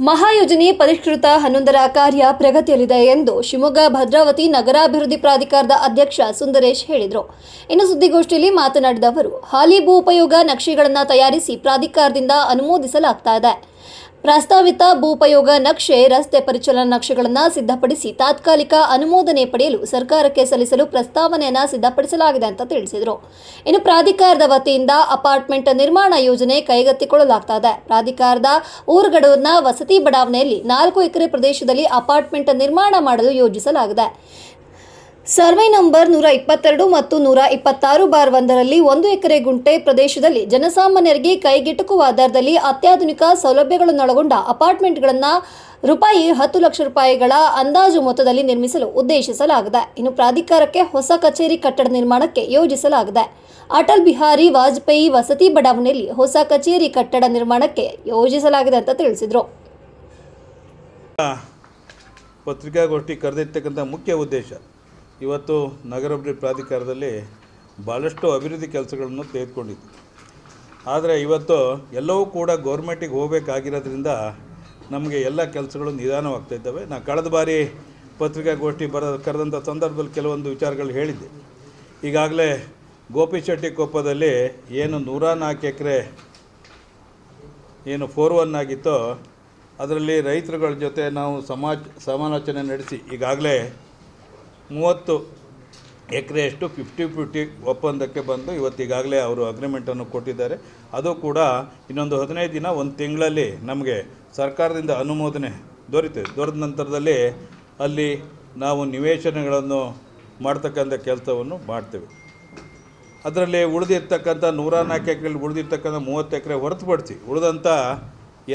ಮಹಾಯೋಜನೆ ಪರಿಷ್ಕೃತ ಹನ್ನೊಂದರ ಕಾರ್ಯ ಪ್ರಗತಿಯಲ್ಲಿದೆ ಎಂದು ಶಿವಮೊಗ್ಗ ಭದ್ರಾವತಿ ನಗರಾಭಿವೃದ್ಧಿ ಪ್ರಾಧಿಕಾರದ ಅಧ್ಯಕ್ಷ ಸುಂದರೇಶ್ ಹೇಳಿದರು. ಇನ್ನು ಸುದ್ದಿಗೋಷ್ಠಿಯಲ್ಲಿ ಮಾತನಾಡಿದ ಅವರು ಹಾಲಿ ಭೂ ಉಪಯೋಗ ನಕ್ಷೆಗಳನ್ನು ತಯಾರಿಸಿ ಪ್ರಾಧಿಕಾರದಿಂದ ಅನುಮೋದಿಸಲಾಗ್ತಾ ಇದೆ. ಪ್ರಸ್ತಾವಿತ ಭೂಪಯೋಗ ನಕ್ಷೆ, ರಸ್ತೆ ಪರಿಚಲನಾ ನಕ್ಷೆಗಳನ್ನು ಸಿದ್ಧಪಡಿಸಿ ತಾತ್ಕಾಲಿಕ ಅನುಮೋದನೆ ಪಡೆಯಲು ಸರ್ಕಾರಕ್ಕೆ ಸಲ್ಲಿಸಲು ಪ್ರಸ್ತಾವನೆಯನ್ನು ಸಿದ್ಧಪಡಿಸಲಾಗಿದೆ ಅಂತ ತಿಳಿಸಿದರು. ಇನ್ನು ಪ್ರಾಧಿಕಾರದ ವತಿಯಿಂದ ಅಪಾರ್ಟ್ಮೆಂಟ್ ನಿರ್ಮಾಣ ಯೋಜನೆ ಕೈಗೆತ್ತಿಕೊಳ್ಳಲಾಗ್ತಾ ಇದೆ ಪ್ರಾಧಿಕಾರದ ಊರುಗಡೂರಿನ ವಸತಿ ಬಡಾವಣೆಯಲ್ಲಿ ನಾಲ್ಕು ಎಕರೆ ಪ್ರದೇಶದಲ್ಲಿ ಅಪಾರ್ಟ್ಮೆಂಟ್ ನಿರ್ಮಾಣ ಮಾಡಲು ಯೋಜಿಸಲಾಗಿದೆ. ಸರ್ವೆ ನಂಬರ್ ನೂರ ಇಪ್ಪತ್ತೆರಡು ಮತ್ತು ನೂರ ಇಪ್ಪತ್ತಾರು ಬಾರ್ ಒಂದರಲ್ಲಿ ಒಂದು ಎಕರೆ ಗುಂಟೆ ಪ್ರದೇಶದಲ್ಲಿ ಜನಸಾಮಾನ್ಯರಿಗೆ ಕೈಗೆಟುಕುವ ಆಧಾರದಲ್ಲಿ ಅತ್ಯಾಧುನಿಕ ಸೌಲಭ್ಯಗಳನ್ನೊಳಗೊಂಡ ಅಪಾರ್ಟ್ಮೆಂಟ್ಗಳನ್ನು ರೂಪಾಯಿ ಹತ್ತು ಲಕ್ಷ ರೂಪಾಯಿಗಳ ಅಂದಾಜು ಮೊತ್ತದಲ್ಲಿ ನಿರ್ಮಿಸಲು ಉದ್ದೇಶಿಸಲಾಗಿದೆ. ಇನ್ನು ಪ್ರಾಧಿಕಾರಕ್ಕೆ ಹೊಸ ಕಚೇರಿ ಕಟ್ಟಡ ನಿರ್ಮಾಣಕ್ಕೆ ಯೋಜಿಸಲಾಗಿದೆ. ಅಟಲ್ ಬಿಹಾರಿ ವಾಜಪೇಯಿ ವಸತಿ ಬಡಾವಣೆಯಲ್ಲಿ ಹೊಸ ಕಚೇರಿ ಕಟ್ಟಡ ನಿರ್ಮಾಣಕ್ಕೆ ಯೋಜಿಸಲಾಗಿದೆ ಅಂತ ತಿಳಿಸಿದರು. ಪತ್ರಿಕಾಗೋಷ್ಠಿ ಕರೆದಿರ್ತಕ್ಕಂಥ ಮುಖ್ಯ ಉದ್ದೇಶ ಇವತ್ತು ನಗರಾಭಿವೃದ್ಧಿ ಪ್ರಾಧಿಕಾರದಲ್ಲಿ ಭಾಳಷ್ಟು ಅಭಿವೃದ್ಧಿ ಕೆಲಸಗಳನ್ನು ತೆಗೆದುಕೊಂಡಿತ್ತು ಆದರೆ ಇವತ್ತು ಎಲ್ಲವೂ ಕೂಡ ಗೌರ್ಮೆಂಟಿಗೆ ಹೋಗಬೇಕಾಗಿರೋದ್ರಿಂದ ನಮಗೆ ಎಲ್ಲ ಕೆಲಸಗಳು ನಿಧಾನವಾಗ್ತಾ ಇದ್ದಾವೆ. ನಾನು ಕಳೆದ ಬಾರಿ ಪತ್ರಿಕಾಗೋಷ್ಠಿ ಬರ ಕರೆದಂಥ ಸಂದರ್ಭದಲ್ಲಿ ಕೆಲವೊಂದು ವಿಚಾರಗಳು ಹೇಳಿದ್ದೆ. ಈಗಾಗಲೇ ಗೋಪಿಶೆಟ್ಟಿ ಕೊಪ್ಪದಲ್ಲಿ ಏನು ನೂರ ನಾಲ್ಕು ಎಕರೆ ಏನು ಫೋರ್ ಒನ್ ಆಗಿತ್ತೋ, ಅದರಲ್ಲಿ ರೈತರುಗಳ ಜೊತೆ ನಾವು ಸಮಾಜ, ಸಮಾಲೋಚನೆ ನಡೆಸಿ, ಈಗಾಗಲೇ ಮೂವತ್ತು ಎಕರೆಯಷ್ಟು ಫಿಫ್ಟಿ ಫಿಫ್ಟಿ ಒಪ್ಪಂದಕ್ಕೆ ಬಂದು ಇವತ್ತಿಗಾಗಲೇ ಅವರು ಅಗ್ರಿಮೆಂಟನ್ನು ಕೊಟ್ಟಿದ್ದಾರೆ. ಅದು ಕೂಡ ಇನ್ನೊಂದು ಹದಿನೈದು ದಿನ, ಒಂದು ತಿಂಗಳಲ್ಲಿ ನಮಗೆ ಸರ್ಕಾರದಿಂದ ಅನುಮೋದನೆ ದೊರೀತದೆ. ದೊರೆದ ನಂತರದಲ್ಲಿ ಅಲ್ಲಿ ನಾವು ನಿವೇಶನಗಳನ್ನು ಮಾಡ್ತಕ್ಕಂಥ ಕೆಲಸವನ್ನು ಮಾಡ್ತೇವೆ. ಅದರಲ್ಲಿ ಉಳಿದಿರ್ತಕ್ಕಂಥ ನೂರ ನಾಲ್ಕು ಎಕರೆಲಿ ಉಳಿದಿರ್ತಕ್ಕಂಥ ಮೂವತ್ತು ಎಕರೆ ಹೊರತುಪಡಿಸಿ ಉಳಿದಂಥ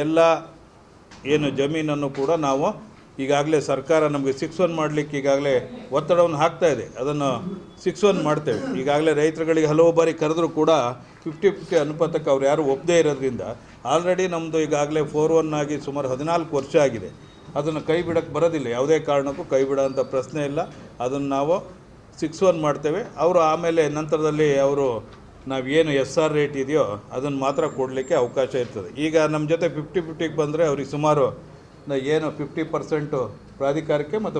ಎಲ್ಲ ಏನು ಜಮೀನನ್ನು ಕೂಡ ನಾವು ಈಗಾಗಲೇ ಸರ್ಕಾರ ನಮಗೆ ಸಿಕ್ಸ್ ಒನ್ ಮಾಡಲಿಕ್ಕೆ ಈಗಾಗಲೇ ಒತ್ತಡವನ್ನು ಹಾಕ್ತಾ ಇದೆ. ಅದನ್ನು ಸಿಕ್ಸ್ ಒನ್ ಮಾಡ್ತೇವೆ. ಈಗಾಗಲೇ ರೈತರುಗಳಿಗೆ ಹಲವು ಬಾರಿ ಕರೆದರೂ ಕೂಡ ಫಿಫ್ಟಿ ಫಿಫ್ಟಿ ಅನುಪಾತಕ್ಕೆ ಅವ್ರು ಯಾರು ಒಪ್ಪದೇ ಇರೋದ್ರಿಂದ ಆಲ್ರೆಡಿ ನಮ್ಮದು ಈಗಾಗಲೇ ಫೋರ್ ಒನ್ ಆಗಿ ಸುಮಾರು ಹದಿನಾಲ್ಕು ವರ್ಷ ಆಗಿದೆ. ಅದನ್ನು ಕೈ ಬಿಡೋಕ್ಕೆ ಬರೋದಿಲ್ಲ. ಯಾವುದೇ ಕಾರಣಕ್ಕೂ ಕೈ ಬಿಡೋಂಥ ಪ್ರಶ್ನೆ ಇಲ್ಲ. ಅದನ್ನು ನಾವು ಸಿಕ್ಸ್ ಒನ್ ಮಾಡ್ತೇವೆ. ಅವರು ಆಮೇಲೆ ನಂತರದಲ್ಲಿ ಅವರು ನಾವೇನು ಎಸ್ ಆರ್ ರೇಟ್ ಇದೆಯೋ ಅದನ್ನು ಮಾತ್ರ ಕೊಡಲಿಕ್ಕೆ ಅವಕಾಶ ಇರ್ತದೆ. ಈಗ ನಮ್ಮ ಜೊತೆ ಫಿಫ್ಟಿ ಫಿಫ್ಟಿಗೆ ಬಂದರೆ ಅವ್ರಿಗೆ ಸುಮಾರು ಏನು ಫಿಫ್ಟಿ ಪರ್ಸೆಂಟು ಪ್ರಾಧಿಕಾರಕ್ಕೆ ಮತ್ತು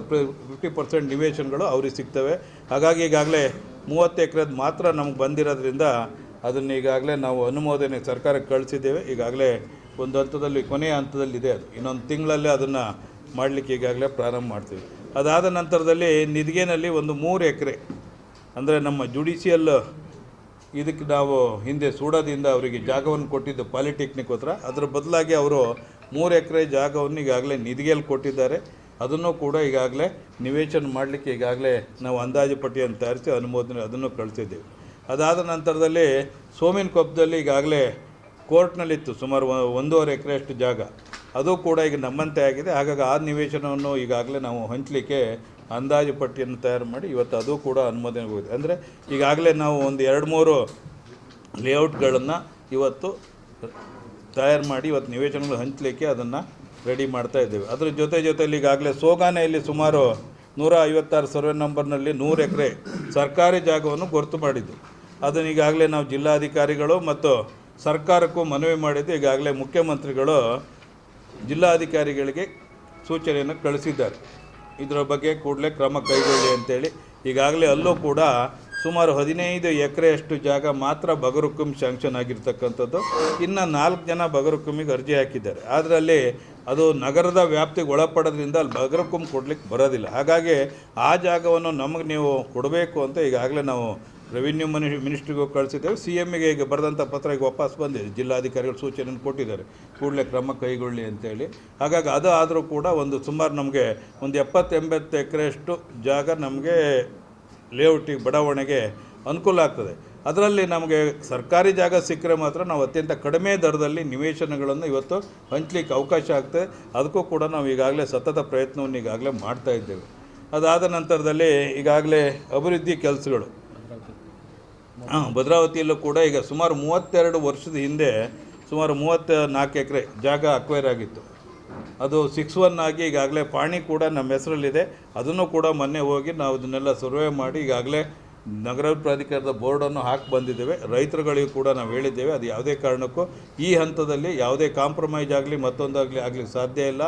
ಫಿಫ್ಟಿ ಪರ್ಸೆಂಟ್ ನಿವೇಶನಗಳು ಅವ್ರಿಗೆ ಸಿಗ್ತವೆ. ಹಾಗಾಗಿ ಈಗಾಗಲೇ ಮೂವತ್ತು ಎಕರೆದು ಮಾತ್ರ ನಮ್ಗೆ ಬಂದಿರೋದ್ರಿಂದ ಅದನ್ನು ಈಗಾಗಲೇ ನಾವು ಅನುಮೋದನೆ ಸರ್ಕಾರಕ್ಕೆ ಕಳಿಸಿದ್ದೇವೆ. ಈಗಾಗಲೇ ಒಂದು ಹಂತದಲ್ಲಿ, ಕೊನೆಯ ಹಂತದಲ್ಲಿದೆ ಅದು. ಇನ್ನೊಂದು ತಿಂಗಳಲ್ಲೇ ಅದನ್ನು ಮಾಡಲಿಕ್ಕೆ ಈಗಾಗಲೇ ಪ್ರಾರಂಭ ಮಾಡ್ತೀವಿ. ಅದಾದ ನಂತರದಲ್ಲಿ ನಿಧಿಗೆನಲ್ಲಿ ಒಂದು ಮೂರು ಎಕರೆ, ಅಂದರೆ ನಮ್ಮ ಜುಡಿಷಿಯಲ್ ಇದಕ್ಕೆ ನಾವು ಹಿಂದೆ ಸೂಡೋದಿಂದ ಅವರಿಗೆ ಜಾಗವನ್ನು ಕೊಟ್ಟಿದ್ದು ಪಾಲಿಟೆಕ್ನಿಕ್ ಹತ್ರ. ಅದರ ಬದಲಾಗಿ ಅವರು ಮೂರು ಎಕರೆ ಜಾಗವನ್ನು ಈಗಾಗಲೇ ನಿಧಿಗೆಯಲ್ಲಿ ಕೊಟ್ಟಿದ್ದಾರೆ. ಅದನ್ನು ಕೂಡ ಈಗಾಗಲೇ ನಿವೇಶನ ಮಾಡಲಿಕ್ಕೆ ಈಗಾಗಲೇ ನಾವು ಅಂದಾಜು ಪಟ್ಟಿಯನ್ನು ತಯಾರಿಸಿ ಅನುಮೋದನೆ ಅದನ್ನು ಕಳಿಸಿದ್ದೇವೆ. ಅದಾದ ನಂತರದಲ್ಲಿ ಸೋಮಿನ ಕೊಪ್ಪದಲ್ಲಿ ಈಗಾಗಲೇ ಕೋರ್ಟ್ನಲ್ಲಿತ್ತು ಸುಮಾರು ಒಂದೂವರೆ ಎಕರೆಯಷ್ಟು ಜಾಗ. ಅದು ಕೂಡ ಈಗ ನಮ್ಮಂತೆ ಆಗಿದೆ. ಹಾಗಾಗಿ ಆ ನಿವೇಶನವನ್ನು ಈಗಾಗಲೇ ನಾವು ಹಂಚಲಿಕ್ಕೆ ಅಂದಾಜು ಪಟ್ಟಿಯನ್ನು ತಯಾರು ಮಾಡಿ ಇವತ್ತು ಅದು ಕೂಡ ಅನುಮೋದನೆ ಹೋಗಿದೆ. ಅಂದರೆ ಈಗಾಗಲೇ ನಾವು ಒಂದು ಎರಡು ಮೂರು ಲೇಔಟ್ಗಳನ್ನು ಇವತ್ತು ತಯಾರು ಮಾಡಿ ಇವತ್ತು ನಿವೇಶನಗಳು ಹಂಚಲಿಕ್ಕೆ ಅದನ್ನು ರೆಡಿ ಮಾಡ್ತಾ ಇದ್ದೇವೆ. ಅದ್ರ ಜೊತೆ ಜೊತೆಯಲ್ಲಿ ಈಗಾಗಲೇ ಸೋಗಾನೆಯಲ್ಲಿ ಸುಮಾರು ನೂರ ಐವತ್ತಾರು ಸರ್ವೆ ನಂಬರ್ನಲ್ಲಿ ನೂರು ಎಕರೆ ಸರ್ಕಾರಿ ಜಾಗವನ್ನು ಗುರುತು ಮಾಡಿದ್ದು. ಅದನ್ನು ಈಗಾಗಲೇ ನಾವು ಜಿಲ್ಲಾಧಿಕಾರಿಗಳು ಮತ್ತು ಸರ್ಕಾರಕ್ಕೂ ಮನವಿ ಮಾಡಿದ್ದು ಈಗಾಗಲೇ ಮುಖ್ಯಮಂತ್ರಿಗಳು ಜಿಲ್ಲಾಧಿಕಾರಿಗಳಿಗೆ ಸೂಚನೆಯನ್ನು ಕಳಿಸಿದ್ದಾರೆ. ಇದರ ಬಗ್ಗೆ ಕೂಡಲೇ ಕ್ರಮ ಕೈಗೊಳ್ಳಿ ಅಂತೇಳಿ ಈಗಾಗಲೇ ಅಲ್ಲೂ ಕೂಡ ಸುಮಾರು ಹದಿನೈದು ಎಕರೆಯಷ್ಟು ಜಾಗ ಮಾತ್ರ ಬಗರುಕುಂ ಶಾಂಕ್ಷನ್ ಆಗಿರ್ತಕ್ಕಂಥದ್ದು. ಇನ್ನು ನಾಲ್ಕು ಜನ ಬಗರುಕುಮಿಗೆ ಅರ್ಜಿ ಹಾಕಿದ್ದಾರೆ. ಅದರಲ್ಲಿ ಅದು ನಗರದ ವ್ಯಾಪ್ತಿಗೆ ಒಳಪಡೋದ್ರಿಂದ ಅಲ್ಲಿ ಬಗರುಕುಂ ಕೊಡ್ಲಿಕ್ಕೆ ಬರೋದಿಲ್ಲ. ಹಾಗಾಗಿ ಆ ಜಾಗವನ್ನು ನಮಗೆ ನೀವು ಕೊಡಬೇಕು ಅಂತ ಈಗಾಗಲೇ ನಾವು ರೆವಿನ್ಯೂ ಮನಿ ಮಿನಿಸ್ಟ್ರಿಗೂ ಕಳಿಸಿದ್ದೇವೆ. ಸಿ ಎಮ್ಗೆ ಈಗ ಬರೆದಂಥ ಪತ್ರ ಈಗ ವಾಪಸ್ ಬಂದಿದೆ. ಜಿಲ್ಲಾಧಿಕಾರಿಗಳು ಸೂಚನೆಯನ್ನು ಕೊಟ್ಟಿದ್ದಾರೆ. ಕೂಡಲೇ ಕ್ರಮ ಕೈಗೊಳ್ಳಿ ಅಂತೇಳಿ ಹಾಗಾಗಿ ಅದು ಆದರೂ ಕೂಡ ಒಂದು ಸುಮಾರು ನಮಗೆ ಒಂದು ಎಪ್ಪತ್ತು ಎಂಬತ್ತು ಎಕರೆಯಷ್ಟು ಜಾಗ ನಮಗೆ ಲೇಔಟಿಗೆ ಬಡಾವಣೆಗೆ ಅನುಕೂಲ ಆಗ್ತದೆ. ಅದರಲ್ಲಿ ನಮಗೆ ಸರ್ಕಾರಿ ಜಾಗ ಸಿಕ್ಕರೆ ಮಾತ್ರ ನಾವು ಅತ್ಯಂತ ಕಡಿಮೆ ದರದಲ್ಲಿ ನಿವೇಶನಗಳನ್ನು ಇವತ್ತು ಹಂಚಲಿಕ್ಕೆ ಅವಕಾಶ ಆಗ್ತದೆ. ಅದಕ್ಕೂ ಕೂಡ ನಾವು ಈಗಾಗಲೇ ಸತತ ಪ್ರಯತ್ನವನ್ನು ಈಗಾಗಲೇ ಮಾಡ್ತಾ ಇದ್ದೇವೆ. ಅದಾದ ನಂತರದಲ್ಲಿ ಈಗಾಗಲೇ ಅಭಿವೃದ್ಧಿ ಕೆಲಸಗಳು. ಹಾಂ, ಭದ್ರಾವತಿಯಲ್ಲೂ ಕೂಡ ಈಗ ಸುಮಾರು ಮೂವತ್ತೆರಡು ವರ್ಷದ ಹಿಂದೆ ಸುಮಾರು ಮೂವತ್ತ ನಾಲ್ಕು ಎಕರೆ ಜಾಗ ಅಕ್ವೈರ್ ಆಗಿತ್ತು. ಅದು ಸಿಕ್ಸ್ ಒನ್ ಆಗಿ ಈಗಾಗಲೇ ಪಾಣಿ ಕೂಡ ನಮ್ಮ ಹೆಸರಲ್ಲಿದೆ. ಅದನ್ನು ಕೂಡ ಮೊನ್ನೆ ಹೋಗಿ ನಾವು ಇದನ್ನೆಲ್ಲ ಸರ್ವೆ ಮಾಡಿ ಈಗಾಗಲೇ ನಗರ ಪ್ರಾಧಿಕಾರದ ಬೋರ್ಡನ್ನು ಹಾಕಿ ಬಂದಿದ್ದೇವೆ. ರೈತರುಗಳಿಗೂ ಕೂಡ ನಾವು ಹೇಳಿದ್ದೇವೆ. ಅದು ಯಾವುದೇ ಕಾರಣಕ್ಕೂ ಈ ಹಂತದಲ್ಲಿ ಯಾವುದೇ ಕಾಂಪ್ರಮೈಸ್ ಆಗಲಿ ಮತ್ತೊಂದಾಗಲಿ ಆಗಲಿಕ್ಕೆ ಸಾಧ್ಯ ಇಲ್ಲ.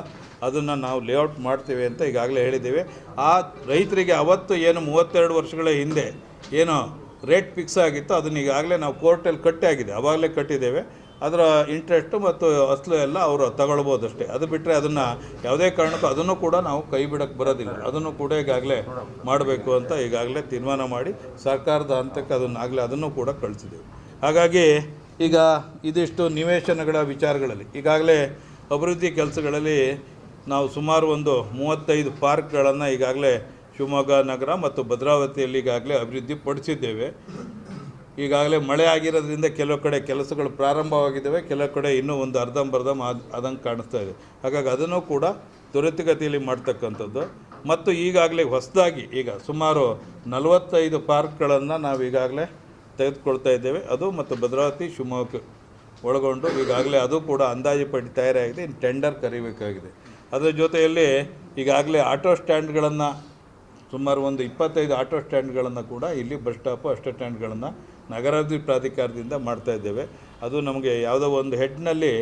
ಅದನ್ನು ನಾವು ಲೇಔಟ್ ಮಾಡ್ತೇವೆ ಅಂತ ಈಗಾಗಲೇ ಹೇಳಿದ್ದೇವೆ. ಆ ರೈತರಿಗೆ ಅವತ್ತು ಏನು ಮೂವತ್ತೆರಡು ವರ್ಷಗಳ ಹಿಂದೆ ಏನು ರೇಟ್ ಫಿಕ್ಸ್ ಆಗಿತ್ತು ಅದನ್ನ ಈಗಾಗಲೇ ನಾವು ಕೋರ್ಟಲ್ಲಿ ಕಟ್ಟಿ ಆಗಿದೆ ಅವಾಗಲೇ ಕಟ್ಟಿದ್ದೇವೆ. ಅದರ ಇಂಟ್ರೆಸ್ಟು ಮತ್ತು ಅಸಲು ಎಲ್ಲ ಅವರು ತಗೊಳ್ಬೋದು ಅಷ್ಟೇ ಅದು ಬಿಟ್ಟರೆ ಅದನ್ನು ಯಾವುದೇ ಕಾರಣಕ್ಕೂ ಅದನ್ನು ಕೂಡ ನಾವು ಕೈ ಬಿಡಕ್ಕೆ ಬರೋದಿಲ್ಲ. ಅದನ್ನು ಕೂಡ ಈಗಾಗಲೇ ಮಾಡಬೇಕು ಅಂತ ಈಗಾಗಲೇ ತೀರ್ಮಾನ ಮಾಡಿ ಸರ್ಕಾರದ ಹಂತಕ್ಕೆ ಅದನ್ನಾಗಲೇ ಅದನ್ನು ಕೂಡ ಕಳಿಸಿದೆವು. ಹಾಗಾಗಿ ಈಗ ಇದಿಷ್ಟು ನಿವೇಶನಗಳ ವಿಚಾರಗಳಲ್ಲಿ, ಈಗಾಗಲೇ ಅಭಿವೃದ್ಧಿ ಕೆಲಸಗಳಲ್ಲಿ ನಾವು ಸುಮಾರು ಒಂದು ಮೂವತ್ತೈದು ಪಾರ್ಕ್ಗಳನ್ನು ಈಗಾಗಲೇ ಶಿವಮೊಗ್ಗ ನಗರ ಮತ್ತು ಭದ್ರಾವತಿಯಲ್ಲಿ ಈಗಾಗಲೇ ಅಭಿವೃದ್ಧಿ ಪಡಿಸಿದ್ದೇವೆ ಈಗಾಗಲೇ ಮಳೆ ಆಗಿರೋದ್ರಿಂದ ಕೆಲವು ಕಡೆ ಕೆಲಸಗಳು ಪ್ರಾರಂಭವಾಗಿದ್ದಾವೆ, ಕೆಲವು ಕಡೆ ಇನ್ನೂ ಒಂದು ಅರ್ಧಂಬರ್ಧಂ ಅದಂಗೆ ಕಾಣಿಸ್ತಾ ಇದೆ. ಹಾಗಾಗಿ ಅದನ್ನು ಕೂಡ ತ್ವರಿತಗತಿಯಲ್ಲಿ ಮಾಡ್ತಕ್ಕಂಥದ್ದು. ಮತ್ತು ಈಗಾಗಲೇ ಹೊಸದಾಗಿ ಈಗ ಸುಮಾರು ನಲವತ್ತೈದು ಪಾರ್ಕ್ಗಳನ್ನು ನಾವು ಈಗಾಗಲೇ ತೆಗೆದುಕೊಳ್ತಾ ಇದ್ದೇವೆ. ಅದು ಮತ್ತು ಭದ್ರಾವತಿ, ಶಿವಮೊಗ್ಗ ಒಳಗೊಂಡು ಈಗಾಗಲೇ ಅದು ಕೂಡ ಅಂದಾಜು ಪಟ್ಟಿ ತಯಾರಾಗಿದೆ. ಇನ್ನು ಟೆಂಡರ್ ಕರಿಬೇಕಾಗಿದೆ. ಅದರ ಜೊತೆಯಲ್ಲಿ ಈಗಾಗಲೇ ಆಟೋ ಸ್ಟ್ಯಾಂಡ್ಗಳನ್ನು ಸುಮಾರು ಒಂದು ಇಪ್ಪತ್ತೈದು ಆಟೋ ಸ್ಟ್ಯಾಂಡ್ಗಳನ್ನು ಕೂಡ ಇಲ್ಲಿ ಬಸ್ ಸ್ಟಾಪು, ಅಷ್ಟೋ ಸ್ಟ್ಯಾಂಡ್ಗಳನ್ನು ನಗರಾಭಿವೃದ್ಧಿ ಪ್ರಾಧಿಕಾರದಿಂದ ಮಾಡ್ತಾ ಇದ್ದೇವೆ. ಅದು ನಮಗೆ ಯಾವುದೋ ಒಂದು ಹೆಡ್ನಲ್ಲಿ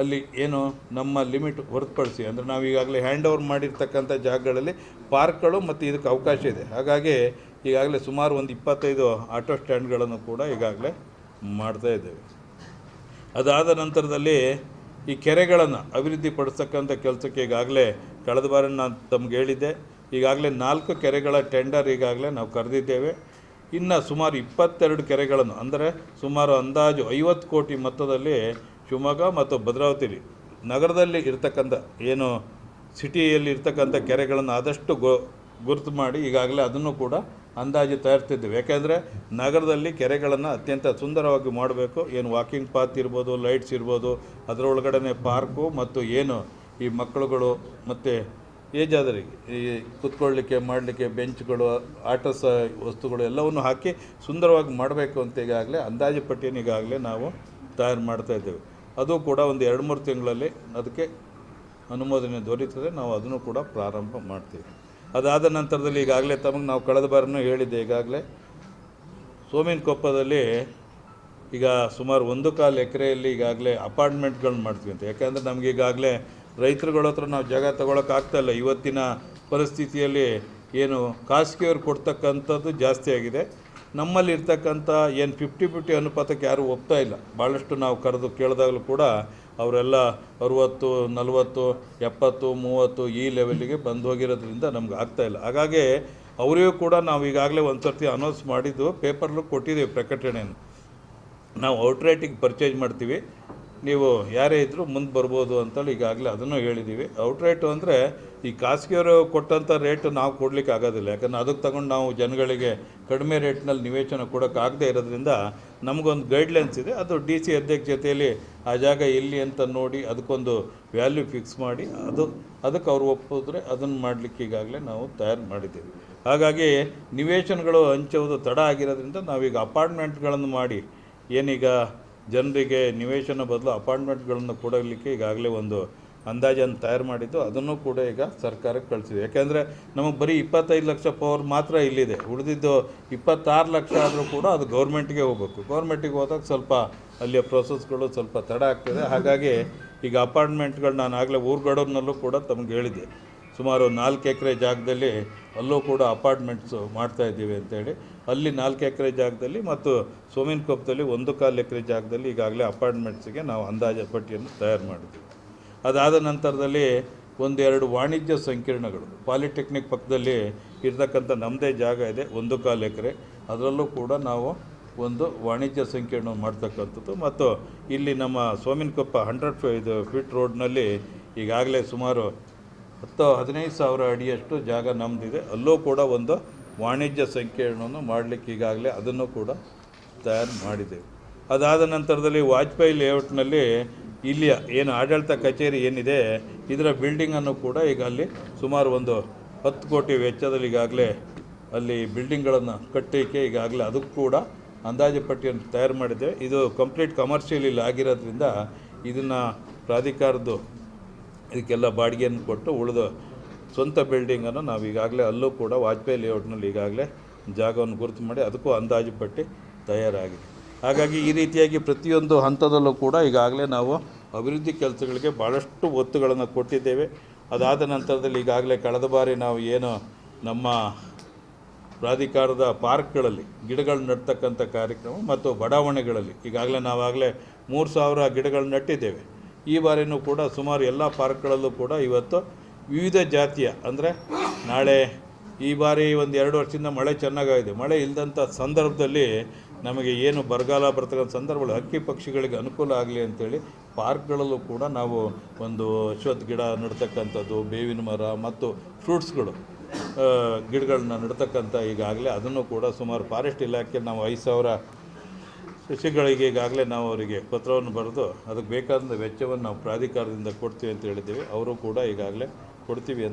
ಅಲ್ಲಿ ಏನು ನಮ್ಮ ಲಿಮಿಟ್ ಹೊರತುಪಡಿಸಿ, ಅಂದರೆ ನಾವು ಈಗಾಗಲೇ ಹ್ಯಾಂಡ್ ಓವರ್ ಮಾಡಿರ್ತಕ್ಕಂಥ ಜಾಗಗಳಲ್ಲಿ ಪಾರ್ಕ್ಗಳು ಮತ್ತು ಇದಕ್ಕೆ ಅವಕಾಶ ಇದೆ. ಹಾಗಾಗಿ ಈಗಾಗಲೇ ಸುಮಾರು ಒಂದು ಇಪ್ಪತ್ತೈದು ಆಟೋ ಸ್ಟ್ಯಾಂಡ್ಗಳನ್ನು ಕೂಡ ಈಗಾಗಲೇ ಮಾಡ್ತಾ ಇದ್ದೇವೆ. ಅದಾದ ನಂತರದಲ್ಲಿ ಈ ಕೆರೆಗಳನ್ನು ಅಭಿವೃದ್ಧಿ ಪಡಿಸ್ತಕ್ಕಂಥ ಕೆಲಸಕ್ಕೆ ಈಗಾಗಲೇ ಕಳೆದ ಬಾರಿ ನಾನು ತಮ್ಗೆ ಹೇಳಿದ್ದೆ. ಈಗಾಗಲೇ ನಾಲ್ಕು ಕೆರೆಗಳ ಟೆಂಡರ್ ಈಗಾಗಲೇ ನಾವು ಕರೆದಿದ್ದೇವೆ. ಇನ್ನು ಸುಮಾರು ಇಪ್ಪತ್ತೆರಡು ಕೆರೆಗಳನ್ನು, ಅಂದರೆ ಸುಮಾರು ಅಂದಾಜು ಐವತ್ತು ಕೋಟಿ ಮೊತ್ತದಲ್ಲಿ ಶಿವಮೊಗ್ಗ ಮತ್ತು ಭದ್ರಾವತಿಲಿ ನಗರದಲ್ಲಿ ಇರ್ತಕ್ಕಂಥ, ಏನು ಸಿಟಿಯಲ್ಲಿ ಇರ್ತಕ್ಕಂಥ ಕೆರೆಗಳನ್ನು ಆದಷ್ಟು ಗೊ, ಗುರುತು ಮಾಡಿ ಈಗಾಗಲೇ ಅದನ್ನು ಕೂಡ ಅಂದಾಜು ತಯಾರಿಸ್ತಿದ್ದೇವೆ. ಯಾಕೆಂದರೆ ನಗರದಲ್ಲಿ ಕೆರೆಗಳನ್ನು ಅತ್ಯಂತ ಸುಂದರವಾಗಿ ಮಾಡಬೇಕು. ಏನು ವಾಕಿಂಗ್ ಪಾತ್ ಇರ್ಬೋದು, ಲೈಟ್ಸ್ ಇರ್ಬೋದು ಅದರೊಳಗಡೆ ಪಾರ್ಕು ಮತ್ತು ಏನು ಈ ಮಕ್ಕಳುಗಳು ಮತ್ತು ಏಜ್ ಆದವರಿಗೆ ಈ ಕುತ್ಕೊಳ್ಳಿಕ್ಕೆ, ಮಾಡಲಿಕ್ಕೆ ಬೆಂಚ್ಗಳು ಆಟ ಸ ವಸ್ತುಗಳು ಎಲ್ಲವನ್ನು ಹಾಕಿ ಸುಂದರವಾಗಿ ಮಾಡಬೇಕು ಅಂತ ಈಗಾಗಲೇ, ಅಂದಾಜು ಪಟ್ಟಿಯನ್ನು ಈಗಾಗಲೇ ನಾವು ತಯಾರು ಮಾಡ್ತಾ ಇದ್ದೇವೆ. ಅದು ಕೂಡ ಒಂದು ಎರಡು ಮೂರು ತಿಂಗಳಲ್ಲಿ ಅದಕ್ಕೆ ಅನುಮೋದನೆ ದೊರೀತದೆ, ನಾವು ಅದನ್ನು ಕೂಡ ಪ್ರಾರಂಭ ಮಾಡ್ತೀವಿ. ಅದಾದ ನಂತರದಲ್ಲಿ ಈಗಾಗಲೇ ತಮಗೆ ನಾವು ಕಳೆದ ಬಾರಿನೂ ಹೇಳಿದ್ದೆ, ಈಗಾಗಲೇ ಸೋಮಿನಕೊಪ್ಪದಲ್ಲಿ ಈಗ ಸುಮಾರು ಒಂದು ಕಾಲು ಎಕರೆಯಲ್ಲಿ ಈಗಾಗಲೇ ಅಪಾರ್ಟ್ಮೆಂಟ್ಗಳನ್ನ ಮಾಡ್ತೀವಿ ಅಂತ. ಯಾಕೆಂದರೆ ನಮಗೆ ಈಗಾಗಲೇ ರೈತರುಗಳ ಹತ್ರ ನಾವು ಜಾಗ ತಗೊಳಕ್ಕೆ ಇಲ್ಲ. ಇವತ್ತಿನ ಪರಿಸ್ಥಿತಿಯಲ್ಲಿ ಏನು ಖಾಸಗಿಯವ್ರು ಕೊಡ್ತಕ್ಕಂಥದ್ದು ಜಾಸ್ತಿ ಆಗಿದೆ. ನಮ್ಮಲ್ಲಿರ್ತಕ್ಕಂಥ ಏನು ಫಿಫ್ಟಿ ಫಿಫ್ಟಿ ಅನುಪಾತಕ್ಕೆ ಯಾರೂ ಒಪ್ತಾ ಇಲ್ಲ. ಭಾಳಷ್ಟು ನಾವು ಕರೆದು ಕೇಳಿದಾಗಲೂ ಕೂಡ ಅವರೆಲ್ಲ ಅರುವತ್ತು, ನಲವತ್ತು, ಎಪ್ಪತ್ತು, ಮೂವತ್ತು ಈ ಲೆವೆಲ್ಲಿಗೆ ಬಂದು ಹೋಗಿರೋದ್ರಿಂದ ನಮ್ಗೆ ಆಗ್ತಾ ಇಲ್ಲ. ಹಾಗಾಗಿ ಅವರಿಗೂ ಕೂಡ ನಾವು ಈಗಾಗಲೇ ಒಂದು ಸರ್ತಿ ಅನೌನ್ಸ್ ಮಾಡಿದ್ದು ಪೇಪರ್ಲು ಕೊಟ್ಟಿದ್ದೀವಿ ಪ್ರಕಟಣೆಯನ್ನು. ನಾವು ಔಟ್ರೇಟಿಗೆ ಪರ್ಚೇಸ್ ಮಾಡ್ತೀವಿ. ನೀವು ಯಾರೇ ಇದ್ದರೂ ಮುಂದೆ ಬರ್ಬೋದು ಅಂತೇಳಿ ಈಗಾಗಲೇ ಅದನ್ನು ಹೇಳಿದ್ದೀವಿ ಔಟ್ರೇಟು ಅಂದರೆ ಈ ಖಾಸಗಿಯವರು ಕೊಟ್ಟಂಥ ರೇಟ್ ನಾವು ಕೊಡಲಿಕ್ಕೆ ಆಗೋದಿಲ್ಲ. ಯಾಕಂದ್ರೆ ಅದಕ್ಕೆ ತಗೊಂಡು ನಾವು ಜನಗಳಿಗೆ ಕಡಿಮೆ ರೇಟ್ನಲ್ಲಿ ನಿವೇಶನ ಕೊಡೋಕ್ಕಾಗದೇ ಇರೋದ್ರಿಂದ ನಮಗೊಂದು ಗೈಡ್ಲೈನ್ಸ್ ಇದೆ. ಅದು ಡಿ ಸಿ ಅಧ್ಯಕ್ಷತೆಯಲ್ಲಿ ಆ ಜಾಗ ಎಲ್ಲಿ ಅಂತ ನೋಡಿ ಅದಕ್ಕೊಂದು ವ್ಯಾಲ್ಯೂ ಫಿಕ್ಸ್ ಮಾಡಿ ಅದು, ಅದಕ್ಕೆ ಅವ್ರು ಒಪ್ಪಿದ್ರೆ ಅದನ್ನು ಮಾಡಲಿಕ್ಕೆ ಈಗಾಗಲೇ ನಾವು ತಯಾರು ಮಾಡಿದ್ದೀವಿ. ಹಾಗಾಗಿ ನಿವೇಶನಗಳು ಹಂಚೋದು ತಡ ಆಗಿರೋದ್ರಿಂದ ನಾವೀಗ ಅಪಾರ್ಟ್ಮೆಂಟ್ಗಳನ್ನು ಮಾಡಿ, ಏನೀಗ ಜನರಿಗೆ ನಿವೇಶನ ಬದಲು ಅಪಾರ್ಟ್ಮೆಂಟ್ಗಳನ್ನು ಕೊಡಲಿಕ್ಕೆ ಈಗಾಗಲೇ ಒಂದು ಅಂದಾಜನ್ನು ತಯಾರು ಮಾಡಿದ್ದು, ಅದನ್ನು ಕೂಡ ಈಗ ಸರ್ಕಾರಕ್ಕೆ ಕಳಿಸಿದೆ. ಯಾಕೆಂದರೆ ನಮಗೆ ಬರೀ ಇಪ್ಪತ್ತೈದು ಲಕ್ಷ ಪವರ್ ಮಾತ್ರ ಇಲ್ಲಿದೆ. ಉಳಿದಿದ್ದು ಇಪ್ಪತ್ತಾರು ಲಕ್ಷ ಆದರೂ ಕೂಡ ಅದು ಗೌರ್ಮೆಂಟ್ಗೆ ಹೋಗಬೇಕು. ಗೌರ್ಮೆಂಟಿಗೆ ಹೋದಾಗ ಸ್ವಲ್ಪ ಅಲ್ಲಿಯ ಪ್ರೊಸೆಸ್ಗಳು ಸ್ವಲ್ಪ ತಡ ಆಗ್ತದೆ. ಹಾಗಾಗಿ ಈಗ ಅಪಾರ್ಟ್ಮೆಂಟ್ಗಳು ನಾನು ಆಗಲೇ ಊರುಗಡೂರಿನಲ್ಲೂ ಕೂಡ ತಮಗೆ ಹೇಳಿದ್ದೆ. ಸುಮಾರು ನಾಲ್ಕು ಎಕರೆ ಜಾಗದಲ್ಲಿ ಅಲ್ಲೂ ಕೂಡ ಅಪಾರ್ಟ್ಮೆಂಟ್ಸು ಮಾಡ್ತಾ ಇದ್ದೀವಿ ಅಂತೇಳಿ ಅಲ್ಲಿ ನಾಲ್ಕು ಎಕರೆ ಜಾಗದಲ್ಲಿ ಮತ್ತು ಸೋಮಿನಕೊಪ್ಪದಲ್ಲಿ ಒಂದು ಕಾಲು ಎಕರೆ ಜಾಗದಲ್ಲಿ ಈಗಾಗಲೇ ಅಪಾರ್ಟ್ಮೆಂಟ್ಸಿಗೆ ನಾವು ಅಂದಾಜು ಪಟ್ಟಿಯನ್ನು ತಯಾರು ಮಾಡಿದ್ವಿ ಅದಾದ ನಂತರದಲ್ಲಿ ಒಂದೆರಡು ವಾಣಿಜ್ಯ ಸಂಕೀರ್ಣಗಳು. ಪಾಲಿಟೆಕ್ನಿಕ್ ಪಕ್ಕದಲ್ಲಿ ಇರ್ತಕ್ಕಂಥ ನಮ್ಮದೇ ಜಾಗ ಇದೆ, ಒಂದು ಕಾಲು ಎಕರೆ. ಅದರಲ್ಲೂ ಕೂಡ ನಾವು ಒಂದು ವಾಣಿಜ್ಯ ಸಂಕೀರ್ಣ ಮಾಡ್ತಕ್ಕಂಥದ್ದು. ಮತ್ತು ಇಲ್ಲಿ ನಮ್ಮ ಸೋಮಿನಕೊಪ್ಪ ಹಂಡ್ರೆಡ್ ಇದು ಫೀಟ್ ರೋಡ್ನಲ್ಲಿ ಈಗಾಗಲೇ ಸುಮಾರು ಹತ್ತು ಹದಿನೈದು ಸಾವಿರ ಅಡಿಯಷ್ಟು ಜಾಗ ನಮ್ಮದಿದೆ ಅಲ್ಲೂ ಕೂಡ ಒಂದು ವಾಣಿಜ್ಯ ಸಂಕೀರ್ಣವನ್ನು ಮಾಡಲಿಕ್ಕೆ ಈಗಾಗಲೇ ಅದನ್ನು ಕೂಡ ತಯಾರು ಮಾಡಿದ್ದೇವೆ. ಅದಾದ ನಂತರದಲ್ಲಿ ವಾಜಪೇಯಿ ಲೇಔಟ್ನಲ್ಲಿ ಇಲ್ಲಿಯ ಏನು ಆಡಳಿತ ಕಚೇರಿ ಏನಿದೆ, ಇದರ ಬಿಲ್ಡಿಂಗನ್ನು ಕೂಡ ಈಗ ಅಲ್ಲಿ ಸುಮಾರು ಒಂದು ಹತ್ತು ಕೋಟಿ ವೆಚ್ಚದಲ್ಲಿ ಈಗಾಗಲೇ ಅಲ್ಲಿ ಬಿಲ್ಡಿಂಗ್ಗಳನ್ನು ಕಟ್ಟಲಿಕ್ಕೆ ಈಗಾಗಲೇ ಅದಕ್ಕೂ ಕೂಡ ಅಂದಾಜು ಪಟ್ಟಿಯನ್ನು ತಯಾರು ಮಾಡಿದ್ದೇವೆ. ಇದು ಕಂಪ್ಲೀಟ್ ಕಮರ್ಷಿಯಲ್ ಇಲ್ಲಿ ಆಗಿರೋದ್ರಿಂದ ಇದನ್ನು ಪ್ರಾಧಿಕಾರದ್ದು ಇದಕ್ಕೆಲ್ಲ ಬಾಡಿಗೆಯನ್ನು ಕೊಟ್ಟು ಉಳಿದ ಸ್ವಂತ ಬಿಲ್ಡಿಂಗನ್ನು ನಾವು ಈಗಾಗಲೇ ಅಲ್ಲೂ ಕೂಡ ವಾಜಪೇಯಿ ಲೇಔಟ್ನಲ್ಲಿ ಈಗಾಗಲೇ ಜಾಗವನ್ನು ಗುರುತು ಮಾಡಿ ಅದಕ್ಕೂ ಅಂದಾಜು ಪಟ್ಟಿ ತಯಾರಾಗಿದೆ. ಹಾಗಾಗಿ ಈ ರೀತಿಯಾಗಿ ಪ್ರತಿಯೊಂದು ಹಂತದಲ್ಲೂ ಕೂಡ ಈಗಾಗಲೇ ನಾವು ಅಭಿವೃದ್ಧಿ ಕೆಲಸಗಳಿಗೆ ಭಾಳಷ್ಟು ಒತ್ತುಗಳನ್ನು ಕೊಟ್ಟಿದ್ದೇವೆ. ಅದಾದ ನಂತರದಲ್ಲಿ ಈಗಾಗಲೇ ಕಳೆದ ಬಾರಿ ನಾವು ಏನು ನಮ್ಮ ಪ್ರಾಧಿಕಾರದ ಪಾರ್ಕ್ಗಳಲ್ಲಿ ಗಿಡಗಳು ನೆಡ್ತಕ್ಕಂಥ ಕಾರ್ಯಕ್ರಮ ಮತ್ತು ಬಡಾವಣೆಗಳಲ್ಲಿ ಈಗಾಗಲೇ ನಾವಾಗಲೇ ಮೂರು ಸಾವಿರ ಗಿಡಗಳು ನೆಟ್ಟಿದ್ದೇವೆ. ಈ ಬಾರಿನೂ ಕೂಡ ಸುಮಾರು ಎಲ್ಲ ಪಾರ್ಕ್ಗಳಲ್ಲೂ ಕೂಡ ಇವತ್ತು ವಿವಿಧ ಜಾತಿಯ, ಅಂದರೆ ನಾಳೆ ಈ ಬಾರಿ ಒಂದು ಎರಡು ವರ್ಷದಿಂದ ಮಳೆ ಚೆನ್ನಾಗಾಗಿದೆ. ಮಳೆ ಇಲ್ಲದಂಥ ಸಂದರ್ಭದಲ್ಲಿ ನಮಗೆ ಏನು ಬರಗಾಲ ಬರ್ತಕ್ಕಂಥ ಸಂದರ್ಭಗಳು, ಹಕ್ಕಿ ಪಕ್ಷಿಗಳಿಗೆ ಅನುಕೂಲ ಆಗಲಿ ಅಂತೇಳಿ ಪಾರ್ಕ್ಗಳಲ್ಲೂ ಕೂಡ ನಾವು ಒಂದು ಅಶ್ವತ್ಥ ಗಿಡ ನೆಡ್ತಕ್ಕಂಥದ್ದು, ಬೇವಿನ ಮರ ಮತ್ತು ಫ್ರೂಟ್ಸ್ಗಳು ಗಿಡಗಳನ್ನ ನೆಡ್ತಕ್ಕಂಥ ಈಗಾಗಲೇ ಅದನ್ನು ಕೂಡ ಸುಮಾರು ಫಾರೆಸ್ಟ್ ಇಲಾಖೆ ನಾವು ಐದು ಸಾವಿರ ಸಸಿಗಳಿಗೆ ಈಗಾಗಲೇ ನಾವು ಅವರಿಗೆ ಪತ್ರವನ್ನು ಬರೆದು ಅದಕ್ಕೆ ಬೇಕಾದಂಥ ವೆಚ್ಚವನ್ನು ನಾವು ಪ್ರಾಧಿಕಾರದಿಂದ ಕೊಡ್ತೀವಿ ಅಂತ ಹೇಳಿದ್ದೀವಿ. ಅವರು ಕೂಡ ಈಗಾಗಲೇ ಕೊಡ್ತೀವಿ ಅಂತ